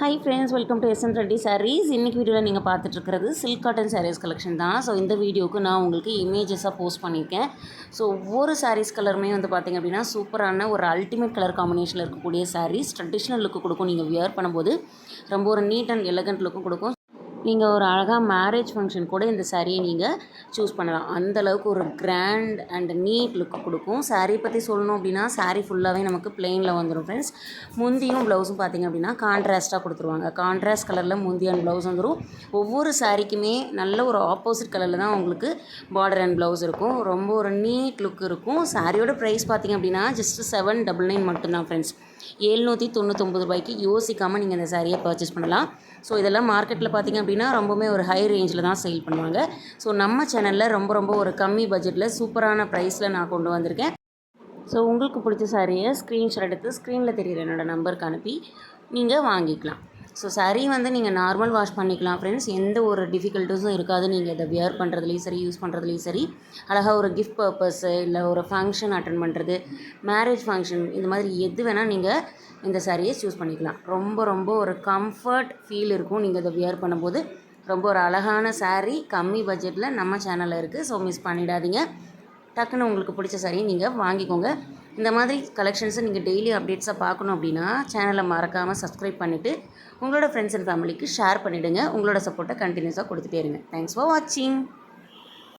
Hi friends welcome to S M Reddy sarees இன்றைக்கி வீடியோவில் நீங்கள் பார்த்துட்ருக்கிறது சில்க் காட்டன் சாரீஸ் கலெக்ஷன் தான். ஸோ இந்த வீடியோவுக்கு நான் உங்களுக்கு இமேஜஸாக போஸ்ட் பண்ணியிருக்கேன். ஸோ ஒவ்வொரு சாரீஸ் கலருமே வந்து பார்த்திங்க அப்படின்னா சூப்பரான ஒரு அல்டிமேட் கலர் காம்பினேஷனில் இருக்கக்கூடிய சாரீஸ் ட்ரெடிஷ்னல் லுக்கு கொடுக்கும். நீங்கள் வியர் பண்ணும்போது ரொம்ப ஒரு நீட் அண்ட் எலகண்ட் லுக்கும் கொடுக்கும். நீங்கள் ஒரு அழகாக மேரேஜ் ஃபங்க்ஷன் கூட இந்த சாரியை நீங்கள் சூஸ் பண்ணலாம். அந்த அளவுக்கு ஒரு கிராண்ட் அண்ட் நீட் லுக் கொடுக்கும். சாரீ பற்றி சொல்லணும் அப்படின்னா சாரீ ஃபுல்லாகவே நமக்கு பிளெயினில் வந்துடும் ஃப்ரெண்ட்ஸ் முந்தியும் ப்ளவுஸும் பார்த்தீங்க அப்படின்னா கான்ட்ராஸ்ட்டாக கொடுத்துருவாங்க. கான்ட்ராஸ்ட் கலரில் முந்தி அண்ட் ப்ளவுஸ் வந்துடும் ஒவ்வொரு சாரீக்குமே நல்ல ஒரு ஆப்போசிட் கலரில் தான் உங்களுக்கு பார்டர் அண்ட் ப்ளவுஸ் இருக்கும். ரொம்ப ஒரு நீட் லுக் இருக்கும். சாரியோட ப்ரைஸ் பார்த்தீங்க அப்படின்னா ஜஸ்ட் செவன் டபுள் நைன் மட்டும்தான் ஃப்ரெண்ட்ஸ் ஏழ்நூற்றி தொண்ணூற்றொம்பது ரூபாய்க்கு யோசிக்காமல் நீங்கள் இந்த சாரியை பர்ச்சேஸ் பண்ணலாம். ஸோ இதெல்லாம் மார்க்கெட்டில் பார்த்தீங்க அப்படின்னா அப்படின்னா ரொம்பவுமே ஒரு ஹை ரேஞ்சில் தான் சேல் பண்ணுவாங்க. ஸோ நம்ம சேனலில் ரொம்ப ரொம்ப ஒரு கம்மி பட்ஜெட்டில் சூப்பரான ப்ரைஸில் நான் கொண்டு வந்திருக்கேன். ஸோ உங்களுக்கு பிடிச்ச சாரியை ஸ்க்ரீன்ஷாட் எடுத்து ஸ்க்ரீனில் தெரியுற என்னோடய நம்பருக்கு அனுப்பி நீங்கள் வாங்கிக்கலாம். ஸோ சரி வந்து நீங்கள் நார்மல் வாஷ் பண்ணிக்கலாம் ஃப்ரெண்ட்ஸ் எந்த ஒரு டிஃபிகல்ட்டிஸும் இருக்காது. நீங்கள் இதை வியர் பண்ணுறதுலையும் சரி யூஸ் பண்ணுறதுலையும் சரி. அழகாக ஒரு கிஃப்ட் பர்பஸ்ஸு இல்லை ஒரு ஃபங்க்ஷன் அட்டன் பண்ணுறது மேரேஜ் ஃபங்க்ஷன் இந்த மாதிரி எது வேணால் நீங்கள் இந்த சாரியை சூஸ் பண்ணிக்கலாம். ரொம்ப ரொம்ப ஒரு கம்ஃபர்ட் ஃபீல் இருக்கும் நீங்கள் இதை வியர் பண்ணும்போது. ரொம்ப ஒரு அழகான சாரீ கம்மி பட்ஜெட்டில் நம்ம சேனலில் இருக்குது ஸோ மிஸ் பண்ணிடாதீங்க. டக்குன்னு உங்களுக்கு பிடிச்ச சாரியை நீங்கள் வாங்கிக்கோங்க. இந்த மாதிரி கலெக்ஷன்ஸை நீங்கள் டெய்லி அப்டேட்ஸாக பார்க்கணும் அப்படின்னா சேனலை மறக்காமல் சப்ஸ்கிரைப் பண்ணிவிட்டு உங்களோட ஃப்ரெண்ட்ஸ் அண்ட் ஃபேமிலிக்கு ஷேர் பண்ணிவிடுங்க உங்களோட சப்போர்ட்டை கண்டினியூஸாக கொடுத்துட்டே இருங்க. தேங்க்ஸ் ஃபார் வாட்சிங்